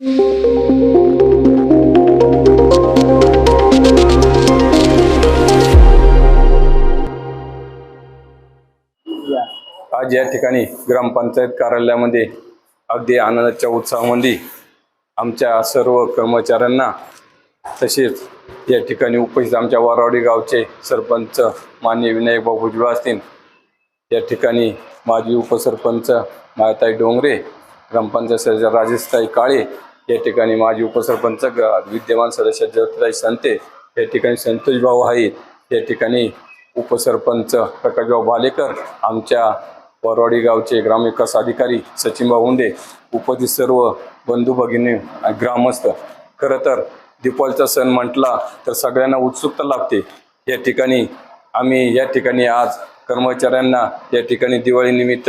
आज या ठिकाणी ग्रामपंचायत कार्यालयामध्ये अगदी आनंदाच्या उत्साहामध्ये आमच्या सर्व कर्मचाऱ्यांना तसेच या ठिकाणी उपस्थित आमच्या वारवाडी गावचे सरपंच मान्य विनायक बाबू भुजबळ असतील. या ठिकाणी माजी उपसरपंच मायाताई डोंगरे ग्रामपंचायत सदस्य राजेशताई काळे या ठिकाणी माजी उपसरपंच विद्यमान सदस्य ज्योतिराज संते या ठिकाणी संतोष भाऊ आहेत या ठिकाणी उपसरपंच प्रकाशभाऊ भालेकर आमच्या वरवाडी गावचे ग्रामविकास अधिकारी सचिनभाऊ हुंदे उपस्थित सर्व बंधू भगिनी आणि ग्रामस्थ. खरं तर दीपावलीचा सण म्हटला तर सगळ्यांना उत्सुकता लागते. या ठिकाणी आम्ही या ठिकाणी आज कर्मचाऱ्यांना या ठिकाणी दिवाळीनिमित्त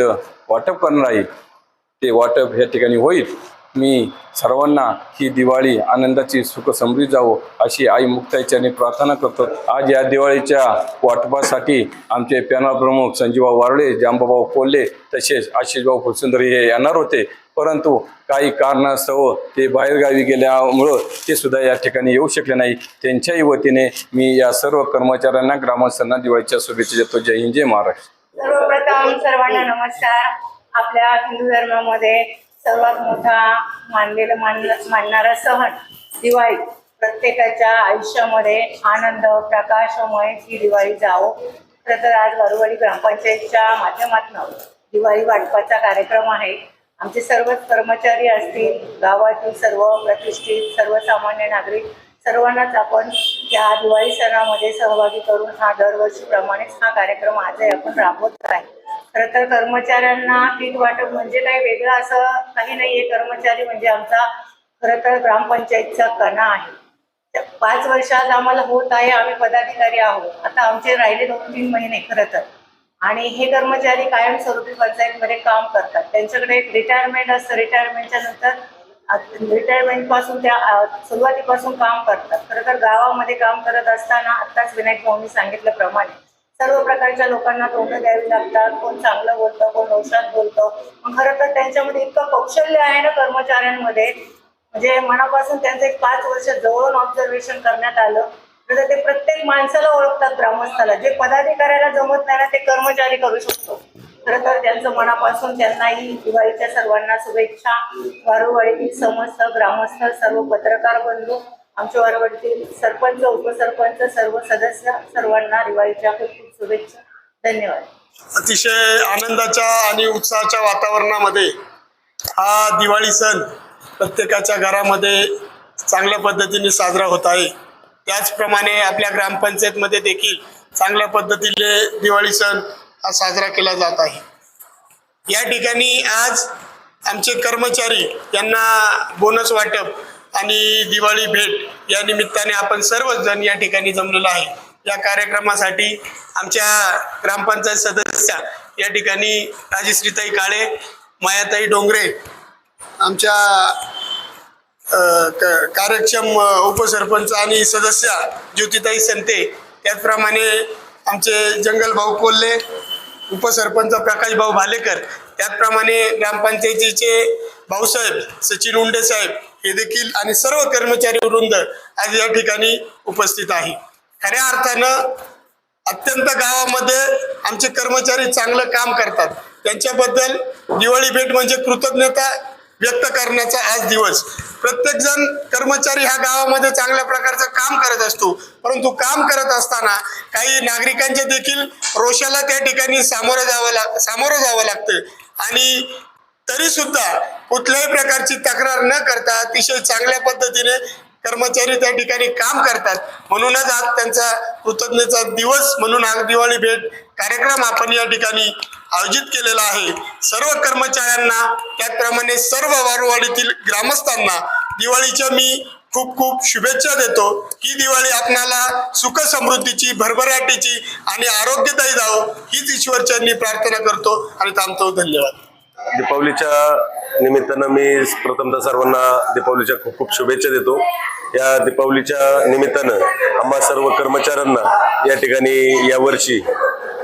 वाटप करणार आहे. ते वाटप या ठिकाणी होईल. मी सर्वांना ही दिवाळी आनंदाची सुख समृद्धी जावो अशी आई मुक्ताईच्याने प्रार्थना करतो. आज या दिवाळीच्या वाटपासाठी आमचे पॅनल प्रमुख संजीवभाऊ वारळे जांबाभाऊ कोल्हे तसेच आशिषभाऊ फुलसुंदरी हे येणार होते. परंतु काही कारणास्तव ते बाहेरगावी गेल्यामुळं ते सुद्धा या ठिकाणी येऊ शकले नाही. त्यांच्याही वतीने मी या सर्व कर्मचाऱ्यांना ग्रामस्थांना दिवाळीच्या शुभेच्छा देतो. जय हिंद जय महाराष्ट्र. सर्वप्रथम सर्वांना नमस्कार. आपल्या हिंदू धर्मामध्ये सर्वात मोठा मानलेला मान मानणारा सण दिवाळी. प्रत्येकाच्या आयुष्यामध्ये आनंद प्रकाशमय ही दिवाळी जावो. खरं तर आज वरवडी ग्रामपंचायतच्या माध्यमातून दिवाळी वाटपाचा कार्यक्रम आहे. आमचे सर्वच कर्मचारी असतील गावातील सर्व प्रतिष्ठित सर्वसामान्य नागरिक सर्वांनाच आपण या दिवाळी सणामध्ये सहभागी करून हा दरवर्षीप्रमाणेच हा कार्यक्रम आजही आपण राबवत आहे. खरं तर कर्मचाऱ्यांना पीक वाटप म्हणजे काही वेगळं असं काही नाहीये. कर्मचारी म्हणजे आमचा खरं तर ग्रामपंचायतचा कणा आहे. पाच वर्षात आम्हाला होत आहे आम्ही पदाधिकारी आहोत. आता आमचे राहिले दोन तीन महिने खरं तर. आणि हे कर्मचारी कायमस्वरूपी पंचायतमध्ये काम करतात. त्यांच्याकडे एक रिटायरमेंट असतं. रिटायरमेंटच्या नंतर रिटायरमेंटपासून त्या सुरुवातीपासून काम करतात. खरं तर गावामध्ये काम करत असताना आत्ताच विनायक भाऊंनी सांगितल्याप्रमाणे सर्व प्रकारच्या लोकांना तोंड द्यावी लागतात. कोण चांगलं बोलतं कोण औषध बोलतं. मग खरं तर त्यांच्यामध्ये इतकं कौशल्य आहे ना कर्मचाऱ्यांमध्ये. म्हणजे मनापासून त्यांचं एक पाच वर्ष जवळून ऑब्झर्वेशन करण्यात आलं. तर ते प्रत्येक माणसाला ओळखतात ग्रामस्थाला. जे पदाधिकाऱ्याला जमत नाही ना ते कर्मचारी करू शकतो. खरं तर त्यांचं मनापासून त्यांनाही दिवाळीच्या सर्वांना शुभेच्छा. वारोवाडीतील समस्त ग्रामस्थ सर्व पत्रकार बंधू आमच्या वारुवाडीतील सरपंच उपसरपंच सर्व सदस्य सर्वांना दिवाळीच्या खूप खूप शुभेच्छा. धन्यवाद. अतिशय आनंदाच्या आणि उत्साहाच्या वातावरणामध्ये हा दिवाळी सण प्रत्येकाच्या घरामध्ये चांगल्या पद्धतीने साजरा होत आहे. त्याचप्रमाणे आपल्या ग्रामपंचायतमध्ये देखील चांगल्या पद्धतीने दिवाळी सण हा साजरा केला जात आहे. या ठिकाणी आज आमचे कर्मचारी यांना बोनस वाटप आणि दिवाळी भेट या निमित्ताने आपण सर्वच जण या ठिकाणी जमलेलो आहे. या कार्यक्रमासाठी आमच्या ग्रामपंचायत सदस्या या ठिकाणी राजश्रीताई काळे मायाताई डोंगरे आमच्या क- कार्यक्षम उपसरपंच आणि सदस्या ज्योतिताई संते त्याचप्रमाणे आमचे जंगलभाऊ कोल्हे उपसरपंच प्रकाश भाऊ भालेकर त्याचप्रमाणे ग्रामपंचायतीचे भाऊसाहेब सचिन उंडे साहेब हे देखील आणि सर्व कर्मचारी वृंद आज या ठिकाणी उपस्थित आहे. खऱ्या अर्थानं अत्यंत गावामध्ये आमचे कर्मचारी चांगलं काम करतात. त्यांच्याबद्दल दिवाळी भेट म्हणजे कृतज्ञता व्यक्त करण्याचा आज दिवस. प्रत्येकजण कर्मचारी ह्या गावामध्ये चांगल्या प्रकारचं काम करत असतो. परंतु काम करत असताना काही नागरिकांचे देखील रोषाला त्या ठिकाणी सामोरं जावं लाग सामोरं जावं लागतं. आणि तरीसुद्धा कुठल्याही प्रकारची तक्रार न करता अतिशय चांगल्या पद्धतीने कर्मचारी त्या ठिकाणी काम करतात. म्हणूनच आज त्यांचा कृतज्ञता दिवस म्हणून आज दिवाळी भेट कार्यक्रम आपण या ठिकाणी आयोजित केलेला आहे. सर्व कर्मचाऱ्यांना त्याचप्रमाणे सर्व वारवाडीतील ग्रामस्थांना दिवाळीच्या मी खूप खूप शुभेच्छा देतो. ही दिवाळी आपणाला सुख समृद्धीची भरभराटीची आणि आरोग्यदायी जावो हीच ईश्वरचरणी प्रार्थना करतो आणि थांबतो. धन्यवाद. दीपावलीच्या निमित्तानं मी प्रथमतः सर्वांना दीपावलीच्या खूप खूप शुभेच्छा देतो. या दीपावलीच्या निमित्तानं आम्हा सर्व कर्मचाऱ्यांना या ठिकाणी यावर्षी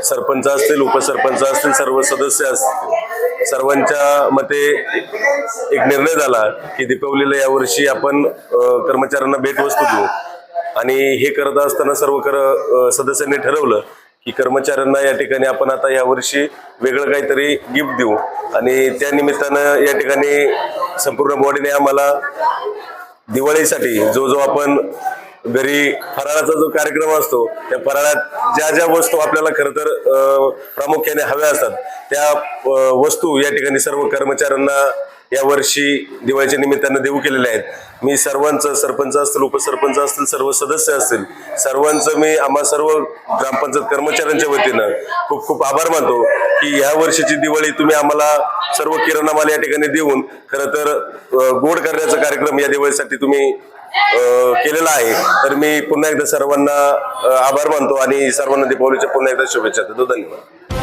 सरपंच असतील उपसरपंच असतील सर्व सदस्य असतील सर्वांच्या मते एक निर्णय झाला की दीपावलीला यावर्षी आपण कर्मचाऱ्यांना भेटवस्तू देऊ. आणि हे करत असताना सर्व कर सदस्यांनी ठरवलं की कर्मचाऱ्यांना या ठिकाणी आपण आता यावर्षी वेगळं काहीतरी गिफ्ट देऊ. आणि त्या निमित्तानं या ठिकाणी संपूर्ण बॉडीने आम्हाला दिवाळीसाठी जो जो आपण घरी फराळाचा जो कार्यक्रम असतो त्या फराळात ज्या ज्या वस्तू आपल्याला खरं तर प्रामुख्याने हव्या असतात त्या वस्तू या ठिकाणी सर्व कर्मचाऱ्यांना या वर्षी दिवाळीच्या निमित्तानं देऊ केलेले आहेत. मी सर्वांचं सरपंच असतील उपसरपंच असतील सर्व सदस्य असतील सर्वांचं मी आम्हा सर्व ग्रामपंचायत कर्मचाऱ्यांच्या वतीनं खूप खूप आभार मानतो की ह्या वर्षीची दिवाळी तुम्ही आम्हाला सर्व किराणा माल या ठिकाणी देऊन खरं तर गोड करण्याचा कार्यक्रम या दिवाळीसाठी तुम्ही केलेला आहे. तर मी पुन्हा एकदा सर्वांना आभार मानतो आणि सर्वांना दीपावलीच्या पुन्हा एकदा शुभेच्छा देतो. धन्यवाद.